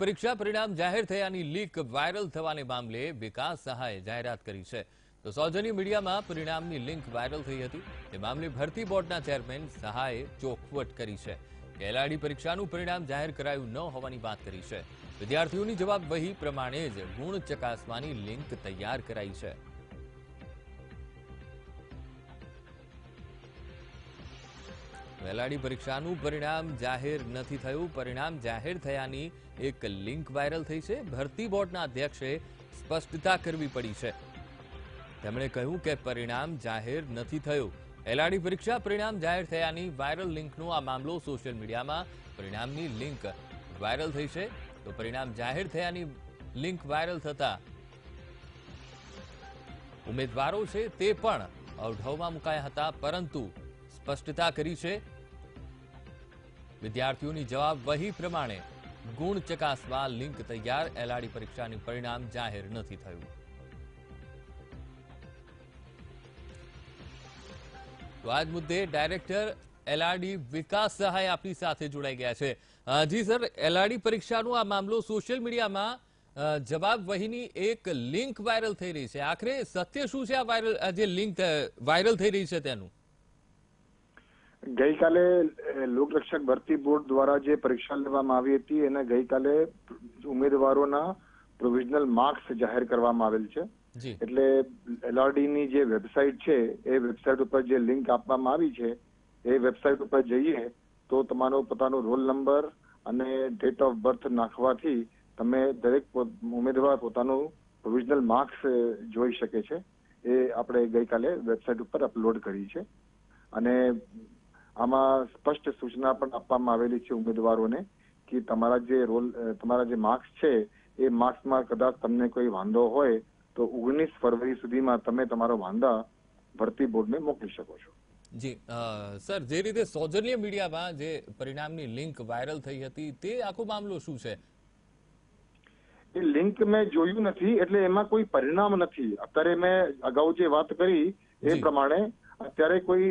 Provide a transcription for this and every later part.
પરીક્ષા પરિણામ જાહેર થયાની લીક વાયરલ થવાને મામલે વિકાસ સહાયે જાહેરાત કરી છે. તો સૌજન્ય મીડિયામાં પરિણામની લિંક વાયરલ થઈ હતી. તે મામલે ભરતી બોર્ડના ચેરમેન સહાયે ચોખવટ કરી છે. ખેલાડી પરીક્ષાનું પરિણામ જાહેર કરાયું ન હોવાની વાત કરી છે. વિદ્યાર્થીઓની જવાબ વહી પ્રમાણે જ ગુણ ચકાસવાની લિંક તૈયાર કરાઈ છે. વેલાડી પરીક્ષાનું પરિણામ જાહેર નથી થયું. પરિણામ જાહેર થયાની એક લિંક વાયરલ થઈ છે. ભરતી બોર્ડના અધ્યક્ષે સ્પષ્ટતા કરવી પડી છે. તેમણે કહ્યું કે પરિણામ જાહેર નથી થયું. એલઆરડી પરીક્ષા પરિણામ જાહેર થયાની વાયરલ લિંકનો આ મામલો સોશિયલ મીડિયામાં પરિણામની લિંક વાયરલ થઈ છે. તો પરિણામ જાહેર થયાની લિંક વાયરલ થતા ઉમેદવારો છે તે પણ અવઢવમાં મુકાયા હતા. પરંતુ સ્પષ્ટતા કરી છે વિદ્યાર્થીઓની જવાબ વહી પ્રમાણે ગુણ ચકાસવા લિંક તૈયાર એલઆડી પરીક્ષાનું પરિણામ જાહેર નથી થયું. તો આજ મુદ્દે ડાયરેક્ટર એલઆરડી વિકાસ સહાય આપણી સાથે જોડાઈ ગયા છે. જી સર, એલઆરડી પરીક્ષાનો આ મામલો સોશિયલ મીડિયામાં જવાબ વહીની એક લિંક વાયરલ થઈ રહી છે. આખરે સત્ય શું છે? આ વાયરલ, આ જે લિંક વાયરલ થઈ રહી છે તેનું? ગઈકાલે લોકરક્ષક ભરતી બોર્ડ દ્વારા જે પરીક્ષા લેવામાં આવી હતી એને ગઈકાલે ઉમેદવારોના પ્રોવિઝનલ માર્ક્સ જાહેર કરવામાં આવેલ છે. એટલે એલઆરડીની જે વેબસાઇટ છે એ વેબસાઇટ ઉપર જે લિંક આપવામાં આવી છે એ વેબસાઇટ ઉપર જઈએ તો તમારો પોતાનો રોલ નંબર અને ડેટ ઓફ બર્થ નાખવાથી તમે દરેક ઉમેદવાર પોતાનું પ્રોવિઝનલ માર્ક્સ જોઈ શકે છે. એ આપણે ગઈકાલે વેબસાઇટ ઉપર અપલોડ કરી છે. અને આમાં સ્પષ્ટ સૂચના પણ આપવામાં આવેલી છે ઉમેદવારોને કે તમારા જે રોલ તમારા જે માર્ક્સ છે એ માર્ક્સમાં કદાચ તમને કોઈ વાંધો હોય તો ઓગણીસ ફરવરી સુધીમાં તમે તમારો વાંધા ભરતી બોર્ડને મોકલી શકો છો. જી સર જે રીતે સૌજન્ય મીડિયામાં જે પરિણામની લિંક વાયરલ થઈ હતી તે આખો મામલો શું છે? એ લિંક મેં જોયું નથી એટલે એમાં કોઈ પરિણામ નથી. અત્યારે મેં અગાઉ જે વાત કરી એ પ્રમાણે અત્યારે કોઈ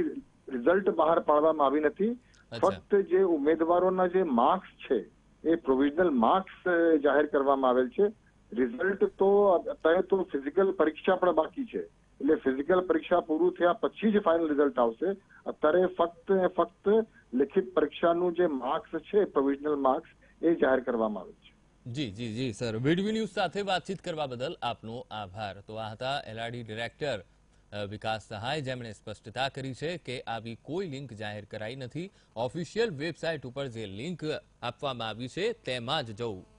રિઝલ્ટ બહાર પાડવામાં આવી નથી. ફક્ત જે ઉમેદવારોના જે માર્ક્સ છે એ પ્રોવિઝનલ માર્ક્સ જાહેર કરવામાં આવેલ છે. રિઝલ્ટ તો અત્યારે તો ફિઝિકલ પરીક્ષા પણ બાકી છે. એટલે ફિઝિકલ પરીક્ષા પૂરું થયા પછી જ ફાઇનલ રિઝલ્ટ આવશે. અત્યારે ફક્ત ફક્ત લિખિત પરીક્ષાનું જે માર્ક્સ છે પ્રોવિઝનલ માર્ક્સ એ જાહેર કરવામાં આવે છે. જી જી જી સર. વીડવી ન્યૂઝ સાથે વાતચીત કરવા બદલ આપનો આભાર. તો આ હતા એલઆરડી ડિરેક્ટર વિકાસ સહાય જેમણે સ્પષ્ટતા કરી છે કે આવી કોઈ લિંક જાહેર કરાઈ નથી. ઓફિશિયલ વેબસાઇટ ઉપર જે લિંક આપવામાં આવી છે, તેમાં જ જવું.